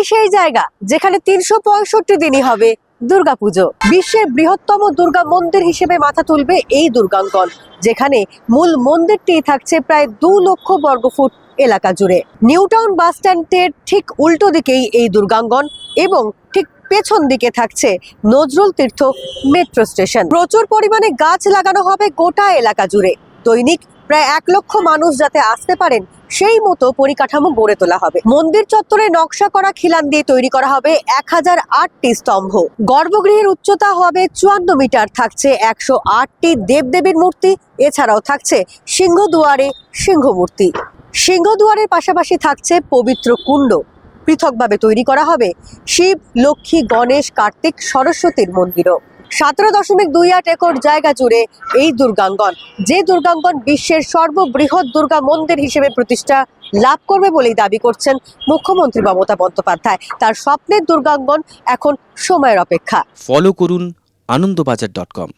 এটাই সেই জায়গা যেখানে তিনশো পঁয়ষট্টি দিনই হবে দুর্গাপুজো। বিশ্বের বৃহত্তম দুর্গা মন্দির হিসেবে মাথা তুলবে এই দুর্গাঙ্গন, যেখানে মূল মন্দিরটি থাকছে প্রায় দু লক্ষ বর্গফুট এলাকা জুড়ে। নিউটাউন বাস স্ট্যান্ডের ঠিক উল্টো দিকেই এই দুর্গাঙ্গন এবং ঠিক পেছন দিকে থাকছে নজরুল তীর্থ মেট্রো স্টেশন। প্রচুর পরিমাণে গাছ লাগানো হবে গোটা এলাকা জুড়ে। দৈনিক প্রায় এক লক্ষ মানুষ যাতে আসতে পারেন, সেই মতো পরিকাঠামো গড়ে তোলা হবে। মন্দির চত্বরে নকশা করা খিলান দিয়ে তৈরি করা হবে এক হাজার আটটি স্তম্ভ। গর্ভগৃহের উচ্চতা হবে চুয়ান্ন মিটার, থাকছে একশো আটটি দেবদেবীর মূর্তি, এছাড়াও থাকছে সিংহদুয়ারে সিংহ মূর্তি সিংহদুয়ারের পাশাপাশি থাকছে পবিত্র কুণ্ড। পৃথকভাবে তৈরি করা হবে শিব, লক্ষ্মী, গণেশ, কার্তিক, সরস্বতীর মন্দিরও। সতেরো দশমিক দুই আট একর জায়গা জুড়ে এই দুর্গাঙ্গন, যে দুর্গাঙ্গন বিশ্বের সর্ববৃহৎ দুর্গা মন্দির হিসেবে প্রতিষ্ঠা লাভ করবে বলেই দাবি করছেন মুখ্যমন্ত্রী মমতা বন্দ্যোপাধ্যায়। তার স্বপ্নের দুর্গাঙ্গন এখন সময়ের অপেক্ষা। ফলো করুন আনন্দবাজার ডট কম।